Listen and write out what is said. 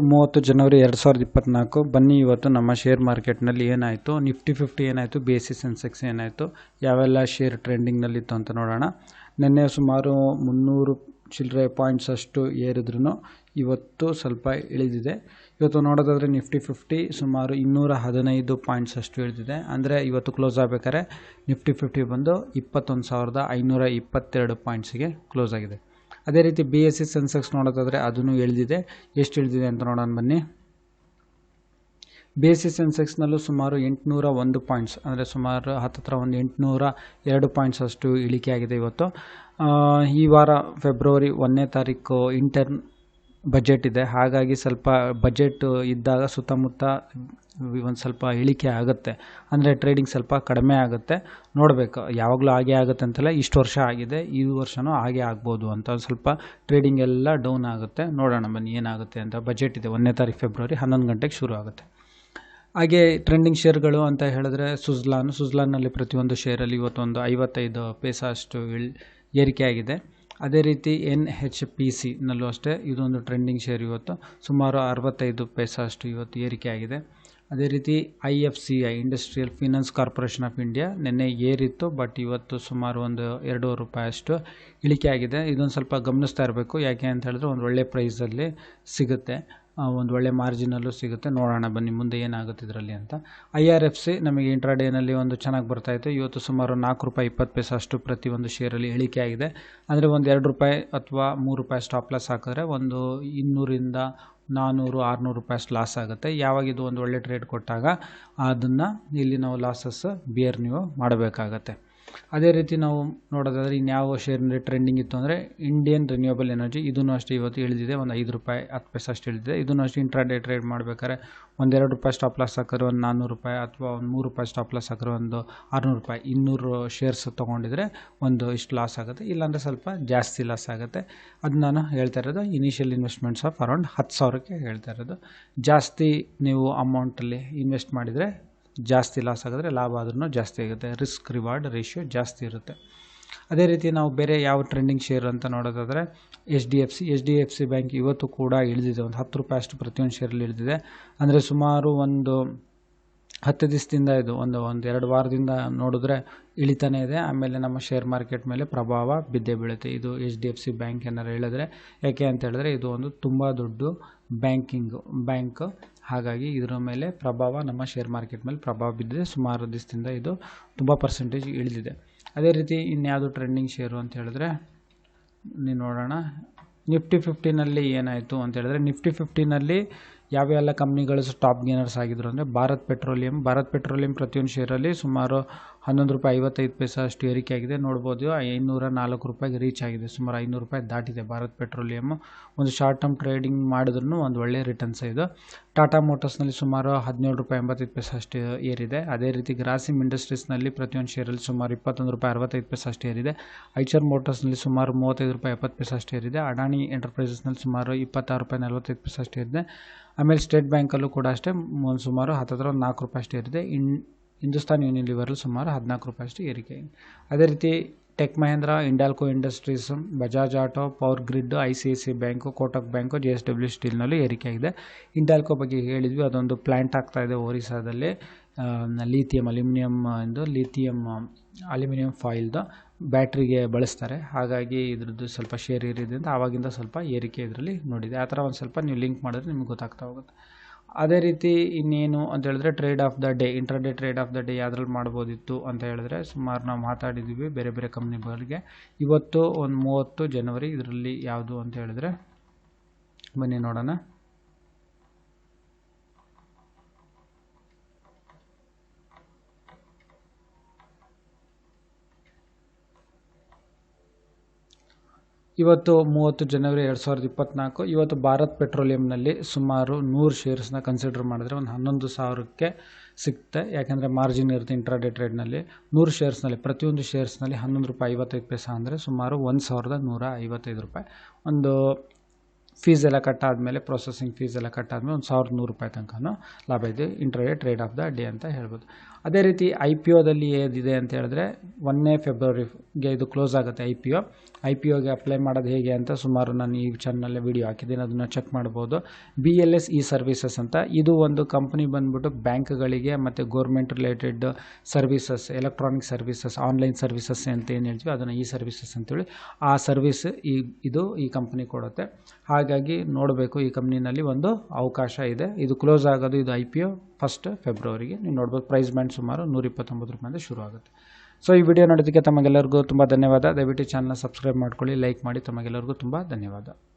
ಮೂವತ್ತು ಜನವರಿ ಎರಡು ಸಾವಿರದ ಇಪ್ಪತ್ತ್ನಾಲ್ಕು ಬನ್ನಿ ಇವತ್ತು ನಮ್ಮ ಶೇರ್ ಮಾರ್ಕೆಟ್ನಲ್ಲಿ ಏನಾಯಿತು? ನಿಫ್ಟಿ ಫಿಫ್ಟಿ ಏನಾಯಿತು? ಬಿ ಸೆನ್ಸೆಕ್ಸ್ ಏನಾಯಿತು? ಯಾವೆಲ್ಲ ಶೇರ್ ಟ್ರೆಂಡಿಂಗ್ನಲ್ಲಿತ್ತು ಅಂತ ನೋಡೋಣ. ನಿನ್ನೆ ಸುಮಾರು ಮುನ್ನೂರು ಚಿಲ್ಲರೆ ಪಾಯಿಂಟ್ಸ್ ಅಷ್ಟು ಏರಿದ್ರೂ ಇವತ್ತು ಸ್ವಲ್ಪ ಇಳಿದಿದೆ. ಇವತ್ತು ನೋಡೋದಾದರೆ ನಿಫ್ಟಿ ಫಿಫ್ಟಿ ಸುಮಾರು ಇನ್ನೂರ ಹದಿನೈದು ಪಾಯಿಂಟ್ಸ್ ಅಷ್ಟು ಇಳಿದಿದೆ. ಅಂದರೆ ಇವತ್ತು ಕ್ಲೋಸ್ ಆಗಬೇಕಾದ್ರೆ ನಿಫ್ಟಿ ಫಿಫ್ಟಿ ಬಂದು ಇಪ್ಪತ್ತೊಂದು ಸಾವಿರದ ಐನೂರ ಇಪ್ಪತ್ತೆರಡು ಪಾಯಿಂಟ್ಸಿಗೆ ಕ್ಲೋಸ್ ಆಗಿದೆ. ಅದೇ ರೀತಿ ಬಿ ಎಸ್ ಸಿ ಸೆನ್ಸೆಕ್ಸ್ ನೋಡೋದಾದರೆ ಅದನ್ನು ಇಳಿದಿದೆ ಎಷ್ಟು ಇಳಿದಿದೆ ಅಂತ ನೋಡೋಣ ಬನ್ನಿ. ಬಿ ಎಸ್ ಸಿ ಸೆನ್ಸೆಕ್ಸ್ನಲ್ಲೂ ಸುಮಾರು ಎಂಟುನೂರ ಒಂದು ಪಾಯಿಂಟ್ಸ್ ಅಂದರೆ ಸುಮಾರು ಹತ್ತತ್ರ ಒಂದು ಎಂಟುನೂರ ಎರಡು ಪಾಯಿಂಟ್ಸ್ ಅಷ್ಟು ಇಳಿಕೆ ಆಗಿದೆ ಇವತ್ತು ಈ ವಾರ ಫೆಬ್ರವರಿ ಒಂದನೇ ತಾರೀಕು ಇಂಟರ್ನ್ ಬಜೆಟ್ ಇದೆ. ಹಾಗಾಗಿ ಸ್ವಲ್ಪ ಬಜೆಟ್ ಇದ್ದಾಗ ಸುತ್ತಮುತ್ತ ಒಂದು ಸ್ವಲ್ಪ ಇಳಿಕೆ ಆಗುತ್ತೆ. ಅಂದರೆ ಟ್ರೇಡಿಂಗ್ ಸ್ವಲ್ಪ ಕಡಿಮೆ ಆಗುತ್ತೆ. ನೋಡಬೇಕು, ಯಾವಾಗಲೂ ಹಾಗೆ ಆಗುತ್ತೆ ಅಂತಲ್ಲ, ಇಷ್ಟು ವರ್ಷ ಆಗಿದೆ, ಈ ವರ್ಷವೂ ಹಾಗೆ ಆಗ್ಬೋದು ಅಂತ ಸ್ವಲ್ಪ ಟ್ರೇಡಿಂಗ್ ಎಲ್ಲ ಡೌನ್ ಆಗುತ್ತೆ. ನೋಡೋಣ ಬನ್ನಿ ಏನಾಗುತ್ತೆ ಅಂತ. ಬಜೆಟ್ ಇದೆ, ಒಂದನೇ ತಾರೀಕು ಫೆಬ್ರವರಿ ಹನ್ನೊಂದು ಗಂಟೆಗೆ ಶುರು ಆಗುತ್ತೆ. ಹಾಗೆ ಟ್ರೆಂಡಿಂಗ್ ಶೇರ್ಗಳು ಅಂತ ಹೇಳಿದ್ರೆ ಸುಜ್ಲಾನ್ ಸುಜ್ಲಾನ್ನಲ್ಲಿ ಪ್ರತಿಯೊಂದು ಶೇರಲ್ಲಿ ಇವತ್ತೊಂದು ಐವತ್ತೈದು ಪೈಸಾ ಅಷ್ಟು ಇಳ್ ಏರಿಕೆ ಆಗಿದೆ. ಅದೇ ರೀತಿ ಎನ್ ಹೆಚ್ ಪಿ ಸಿನಲ್ಲೂ ಅಷ್ಟೇ ಇದೊಂದು ಟ್ರೆಂಡಿಂಗ್ ಶೇರ್ ಇವತ್ತು. ಸುಮಾರು ಅರವತ್ತೈದು ಪೈಸಾ ಅಷ್ಟು ಇವತ್ತು ಏರಿಕೆ ಆಗಿದೆ. ಅದೇ ರೀತಿ I F C I industrial finance corporation of India ನಿನ್ನೆ ಏರಿತ್ತು, ಬಟ್ ಇವತ್ತು ಸುಮಾರು ಒಂದು ಎರಡೂವರೆ ರೂಪಾಯಿ ಅಷ್ಟು ಇಳಿಕೆ ಆಗಿದೆ. ಇದೊಂದು ಸ್ವಲ್ಪ ಗಮನಿಸ್ತಾ ಇರಬೇಕು. ಯಾಕೆ ಅಂತ ಹೇಳಿದ್ರೆ, ಒಂದು ಒಳ್ಳೆ ಪ್ರೈಸಲ್ಲಿ ಸಿಗುತ್ತೆ. ಒಂದು ಒಳ್ಳೆ ಮಾರ್ಜಿನಲ್ಲೂ ಸಿಗುತ್ತೆ. ನೋಡೋಣ ಬನ್ನಿ, ಮುಂದೆ ಏನಾಗುತ್ತೆ ಇದರಲ್ಲಿ ಅಂತ. ಐ ಆರ್ ಎಫ್ ಸಿ ನಮಗೆ ಇಂಟ್ರಾಡೇನಲ್ಲಿ ಒಂದು ಚೆನ್ನಾಗಿ ಬರ್ತಾಯಿತ್ತು ಇವತ್ತು ಸುಮಾರು ನಾಲ್ಕು ರೂಪಾಯಿ ಇಪ್ಪತ್ತು ಪೈಸ ಅಷ್ಟು ಪ್ರತಿ ಒಂದು ಶೇರಲ್ಲಿ ಇಳಿಕೆ ಆಗಿದೆ. ಅಂದರೆ ಒಂದು ಎರಡು ರೂಪಾಯಿ ಅಥವಾ ಮೂರು ರೂಪಾಯಿ ಸ್ಟಾಪ್ ಲಾಸ್ ಹಾಕಿದ್ರೆ ಒಂದು ಇನ್ನೂರಿಂದ ನಾನ್ನೂರು ಆರುನೂರು ರೂಪಾಯಿ ಅಷ್ಟು ಲಾಸ್ ಆಗುತ್ತೆ. ಯಾವಾಗ ಇದು ಒಂದು ಒಳ್ಳೆ ಟ್ರೇಡ್ ಕೊಟ್ಟಾಗ ಅದನ್ನು ಇಲ್ಲಿ ನಾವು ಲಾಸಸ್ ಬಿಯರ್ ನೀವು ಮಾಡಬೇಕಾಗತ್ತೆ. ಅದೇ ರೀತಿ ನಾವು ನೋಡೋದಾದರೆ ಇನ್ಯಾವ ಶೇರ್ನಲ್ಲಿ ಟ್ರೆಂಡಿಂಗ್ ಇತ್ತು ಅಂದರೆ ಇಂಡಿಯನ್ ರಿನ್ಯೂಯಬಲ್ ಎನರ್ಜಿ ಇದನ್ನು ಅಷ್ಟೇ ಇವತ್ತು ಇಳಿದಿದೆ, ಒಂದು ಐದು ರೂಪಾಯಿ, ಹತ್ತು ಪೈಸೆ ಅಷ್ಟು ಇಳಿದಿದೆ. ಇದನ್ನು ಅಷ್ಟೇ ಇಂಟ್ರಾಡೇ ಟ್ರೇಡ್ ಮಾಡಬೇಕಾದ್ರೆ ಒಂದೆರಡು ರೂಪಾಯಿ ಸ್ಟಾಪ್ ಲಾಸ್ ಹಾಕಿದ್ರೆ ಒಂದು ನಾನ್ನೂರು ರೂಪಾಯಿ ಅಥವಾ ಒಂದು ಮೂರು ರೂಪಾಯಿ ಸ್ಟಾಪ್ ಲಾಸ್ ಹಾಕಿದ್ರೆ ಒಂದು ಆರುನೂರು ರೂಪಾಯಿ, ಇನ್ನೂರು ಶೇರ್ಸ್ ತೊಗೊಂಡಿದ್ರೆ ಒಂದು ಇಷ್ಟು ಲಾಸ್ ಆಗುತ್ತೆ. ಇಲ್ಲಾಂದರೆ ಸ್ವಲ್ಪ ಜಾಸ್ತಿ ಲಾಸ್ ಆಗುತ್ತೆ. ಅದು ನಾನು ಹೇಳ್ತಾ ಇರೋದು ಇನಿಷಿಯಲ್ ಇನ್ವೆಸ್ಟ್ಮೆಂಟ್ಸ್ ಆಫ್ ಅರೌಂಡ್ ಹತ್ತು ಸಾವಿರಕ್ಕೆ ಹೇಳ್ತಾ ಇರೋದು. ಜಾಸ್ತಿ ನೀವು ಅಮೌಂಟಲ್ಲಿ ಇನ್ವೆಸ್ಟ್ ಮಾಡಿದರೆ ಜಾಸ್ತಿ ಲಾಸ್ ಆಗಿದ್ರೆ ಲಾಭ ಆದ್ರೂ ಜಾಸ್ತಿ ಆಗುತ್ತೆ. ರಿಸ್ಕ್ ರಿವಾರ್ಡ್ ರೇಷಿಯೋ ಜಾಸ್ತಿ ಇರುತ್ತೆ. ಅದೇ ರೀತಿ ನಾವು ಬೇರೆ ಯಾವ ಟ್ರೆಂಡಿಂಗ್ ಶೇರ್ ಅಂತ ನೋಡೋದಾದರೆ H D F C H D F C bank ಇವತ್ತು ಕೂಡ ಇಳಿದಿದೆ. ಒಂದು ಹತ್ತು ರೂಪಾಯಿ ಅಷ್ಟು ಪ್ರತಿಯೊಂದು ಶೇರಲ್ಲಿ ಇಳಿದಿದೆ. ಅಂದರೆ ಸುಮಾರು ಒಂದು ಹತ್ತು ದಿವಸದಿಂದ ಇದು ಒಂದು ಒಂದು ಎರಡು ವಾರದಿಂದ ನೋಡಿದ್ರೆ ಇಳಿತಾನೇ ಇದೆ. ಆಮೇಲೆ ನಮ್ಮ ಶೇರ್ ಮಾರ್ಕೆಟ್ ಮೇಲೆ ಪ್ರಭಾವ ಬಿದ್ದೇ ಬೀಳುತ್ತೆ. ಇದು H D F C bank ಏನಾರು ಹೇಳಿದ್ರೆ, ಯಾಕೆ ಅಂತ ಹೇಳಿದ್ರೆ ಇದು ಒಂದು ತುಂಬ ದೊಡ್ಡ ಬ್ಯಾಂಕಿಂಗು ಬ್ಯಾಂಕ್ ಹಾಗಾಗಿ ಇದರ ಮೇಲೆ ಪ್ರಭಾವ, ನಮ್ಮ ಶೇರ್ ಮಾರ್ಕೆಟ್ ಮೇಲೆ ಪ್ರಭಾವ ಬಿದ್ದಿದೆ. ಸುಮಾರು ದಿವಸದಿಂದ ಇದು ತುಂಬ ಪರ್ಸೆಂಟೇಜ್ ಇಳಿದಿದೆ. ಅದೇ ರೀತಿ ಇನ್ಯಾವುದು ಟ್ರೆಂಡಿಂಗ್ ಶೇರು ಅಂತ ಹೇಳಿದ್ರೆ ನೀವು ನೋಡೋಣ. ನಿಫ್ಟಿ ಫಿಫ್ಟಿನಲ್ಲಿ ಏನಾಯಿತು ಅಂತ ಹೇಳಿದ್ರೆ ನಿಫ್ಟಿ ಫಿಫ್ಟಿನಲ್ಲಿ ಯಾವ್ಯಾವ ಕಂಪ್ನಿಗಳು ಟಾಪ್ ಗೇನರ್ಸ್ ಆಗಿದ್ರು ಅಂದರೆ ಭಾರತ್ ಪೆಟ್ರೋಲಿಯಂ ಭಾರತ್ ಪೆಟ್ರೋಲಿಯಂ ಪ್ರತಿಯೊಂದು ಷೇರಲ್ಲಿ ಸುಮಾರು ಹನ್ನೊಂದು ರೂಪಾಯಿ ಐವತ್ತೈದು ಪೈಸೆ ಅಷ್ಟು ಏರಿಕೆ ಆಗಿದೆ. ನೋಡ್ಬೋದು ಐನೂರ ನಾಲ್ಕು ರೂಪಾಯಿಗೆ ರೀಚ್ ಆಗಿದೆ. ಸುಮಾರು ಐನೂರು ರೂಪಾಯಿ ದಾಟಿದೆ ಭಾರತ್ ಪೆಟ್ರೋಲಿಯಮ್ ಒಂದು ಶಾರ್ಟ್ ಟರ್ಮ್ ಟ್ರೇಡಿಂಗ್ ಮಾಡಿದ್ರೂ ಒಂದು ಒಳ್ಳೆಯ ರಿಟರ್ನ್ಸ್ ಇದು. ಟಾಟಾ ಮೋಟರ್ಸ್ನಲ್ಲಿ ಸುಮಾರು ಹದಿನೇಳು ರೂಪಾಯಿ ಎಂಬತ್ತೈದು ಪೈಸೆ ಅಷ್ಟು ಏರಿದೆ. ಅದೇ ರೀತಿ ಗ್ರಾಸಿಮ್ ಇಂಡಸ್ಟ್ರೀಸ್ನಲ್ಲಿ ಪ್ರತಿಯೊಂದು ಶೇರಲ್ಲಿ ಸುಮಾರು ಇಪ್ಪತ್ತೊಂದು ರೂಪಾಯಿ ಅರವತ್ತೈದು ಪೈಸೆ ಅಷ್ಟು ಏರಿದೆ. ಐಚರ್ ಮೋಟರ್ಸ್ನಲ್ಲಿ ಸುಮಾರು ಮೂವತ್ತೈದು ರೂಪಾಯಿ ಎಪ್ಪತ್ತು ಪೈಸೆ ಅಷ್ಟು ಏರಿದೆ. ಅಡಾನಿ ಎಂಟರ್ಪ್ರೈಸಸ್ನಲ್ಲಿ ಸುಮಾರು ಇಪ್ಪತ್ತಾರು ರೂಪಾಯಿ ನಲವತ್ತೈದು ಪೈಸೆ ಅಷ್ಟು ಏರಿದೆ. ಆಮೇಲೆ ಸ್ಟೇಟ್ ಬ್ಯಾಂಕಲ್ಲೂ ಕೂಡ ಅಷ್ಟೇ. ಸುಮಾರು ಹತ್ತತ್ರ ಒಂದು ನಾಲ್ಕು ರೂಪಾಯಿ ಅಷ್ಟೇ ಇರಿದೆ ಇನ್ ಹಿಂದೂಸ್ತಾನ್ ಯೂನಿಲಿವರಲ್ಲಿ ಸುಮಾರು ಹದಿನಾಲ್ಕು ರೂಪಾಯಿಷ್ಟು ಏರಿಕೆ. ಅದೇ ರೀತಿ tech Mahindra, Hindalco industries, Bajaj auto, power grid, I C C bank, Kotak bank, J S W ಸ್ಟೀಲ್ನಲ್ಲೂ ಏರಿಕೆ ಆಗಿದೆ ಇಂಡಾಲ್ಕೋ ಬಗ್ಗೆ ಹೇಳಿದ್ವಿ, ಅದೊಂದು ಪ್ಲ್ಯಾಂಟ್ ಆಗ್ತಾ ಇದೆ ಒರಿಸ್ಸಾದಲ್ಲಿ. ಲೀಥಿಯಂ ಅಲ್ಯೂಮಿನಿಯಂ ಎಂದು, ಲೀಥಿಯಂ, ಅಲ್ಯೂಮಿನಿಯಂ ಫಾಯಿಲ್ದು ಬ್ಯಾಟ್ರಿಗೆ ಬಳಸ್ತಾರೆ. ಹಾಗಾಗಿ ಇದ್ರದ್ದು ಸ್ವಲ್ಪ ಶೇರ್ ಏರಿದ್ರಿಂದ ಆವಾಗಿಂದ ಸ್ವಲ್ಪ ಏರಿಕೆ ಇದರಲ್ಲಿ ನೋಡಿದೆ. ಆ ಥರ ಒಂದು ಸ್ವಲ್ಪ ನೀವು ಲಿಂಕ್ ಮಾಡಿದ್ರೆ ನಿಮ್ಗೆ ಗೊತ್ತಾಗ್ತಾ ಹೋಗುತ್ತೆ. ಅದೇ ರೀತಿ ಇನ್ನೇನು ಅಂತ ಹೇಳಿದ್ರೆ trade of the day intraday trade of the day ಯಾವ್ದ್ರಲ್ಲಿ ಮಾಡ್ಬೋದಿತ್ತು ಅಂತ ಹೇಳಿದ್ರೆ ಸುಮಾರು ನಾವು ಮಾತಾಡಿದ್ದೀವಿ ಬೇರೆ ಬೇರೆ ಕಂಪ್ನಿಗಳಿಗೆ ಇವತ್ತು ಒಂದು ಮೂವತ್ತು ಜನವರಿ ಇದರಲ್ಲಿ ಯಾವುದು ಅಂತ ಹೇಳಿದ್ರೆ ಬನ್ನಿ ನೋಡೋಣ. ಇವತ್ತು ಮೂವತ್ತು ಜನವರಿ ಎರಡು ಸಾವಿರದ ಇಪ್ಪತ್ತ್ನಾಲ್ಕು ಇವತ್ತು ಭಾರತ್ ಪೆಟ್ರೋಲಿಯಂನಲ್ಲಿ ಸುಮಾರು ನೂರು ಶೇರ್ಸ್ನ ಕನ್ಸಿಡರ್ ಮಾಡಿದ್ರೆ ಒಂದು ಹನ್ನೊಂದು ಸಾವಿರಕ್ಕೆ ಸಿಗುತ್ತೆ ಯಾಕೆಂದರೆ ಮಾರ್ಜಿನ್ ಇರುತ್ತೆ ಇಂಟ್ರಾಡೇ ಟ್ರೇಡ್ನಲ್ಲಿ ನೂರು ಶೇರ್ಸ್ನಲ್ಲಿ ಪ್ರತಿಯೊಂದು ಶೇರ್ಸ್ನಲ್ಲಿ ಹನ್ನೊಂದು ರೂಪಾಯಿ ಐವತ್ತೈದು ಪೈಸಾ ಅಂದರೆ ಸುಮಾರು ಒಂದು ಸಾವಿರದ ನೂರ ಐವತ್ತೈದು ರೂಪಾಯಿ. ಒಂದು ಫೀಸ್ ಎಲ್ಲ ಕಟ್ಟಾದಮೇಲೆ ಪ್ರೊಸೆಸಿಂಗ್ ಫೀಸ್ ಎಲ್ಲ ಕಟ್ಟಾದಮೇಲೆ ಒಂದು ಸಾವಿರದ ನೂರು ರೂಪಾಯಿ ತನಕನೂ ಲಾಭ ಇದೆ interday trade of the day ಅಂತ ಹೇಳ್ಬೋದು. ಅದೇ ರೀತಿ ಐ ಪಿ ಒದಲ್ಲಿ ಏನಿದೆ ಅಂತ ಹೇಳಿದ್ರೆ, ಒಂದನೇ ಫೆಬ್ರವರಿಗೆ ಇದು ಕ್ಲೋಸ್ ಆಗುತ್ತೆ I P O I P ಒಗೆ apply ಮಾಡೋದು ಹೇಗೆ ಅಂತ ಸುಮಾರು ನಾನು ಈ ಚಾನಲಲ್ಲಿ ವೀಡಿಯೋ ಹಾಕಿದ್ದೀನಿ, ಅದನ್ನು ಚೆಕ್ ಮಾಡ್ಬೋದು. B L S E services ಅಂತ, ಇದು ಒಂದು ಕಂಪ್ನಿ ಬಂದ್ಬಿಟ್ಟು ಬ್ಯಾಂಕ್ಗಳಿಗೆ ಮತ್ತು government related services electronic services online services ಅಂತ ಏನು ಹೇಳ್ತೀವಿ ಅದನ್ನು ಈ ಸರ್ವಿಸಸ್ ಅಂತೇಳಿ ಆ ಸರ್ವಿಸ್ ಈ, ಇದು ಈ ಕಂಪ್ನಿ ಕೊಡುತ್ತೆ. ಹಾಗಾಗಿ ನೋಡಬೇಕು ಈ ಕಂಪ್ನಿನಲ್ಲಿ ಒಂದು ಅವಕಾಶ ಇದೆ. ಇದು ಕ್ಲೋಸ್ ಆಗೋದು, ಇದು ಐ ಪಿ ಒ ಫಸ್ಟ್ ಫೆಬ್ರವರಿಗೆ. ನೀವು ನೋಡ್ಬೋದು ಪ್ರೈಸ್ ಬ್ಯಾಂಡ್ ಸುಮಾರು ನೂರ ಇಪ್ಪತ್ತೊಂಬತ್ತು ರೂಪಾಯಿಂದ ಶುರು ಆಗುತ್ತೆ ಸೊ ಈ ವಿಡಿಯೋ ನೋಡೋದಕ್ಕೆ ತಮಗೆಲ್ಲರಿಗೂ ತುಂಬ ಧನ್ಯವಾದ. ದಯವಿಟ್ಟು ಚಾನಲ್ನ ಸಬ್ಸ್ಕ್ರೈಬ್ ಮಾಡ್ಕೊಳ್ಳಿ ಲೈಕ್ ಮಾಡಿ. ತಮಗೆಲ್ಲರಿಗೂ ತುಂಬ ಧನ್ಯವಾದ.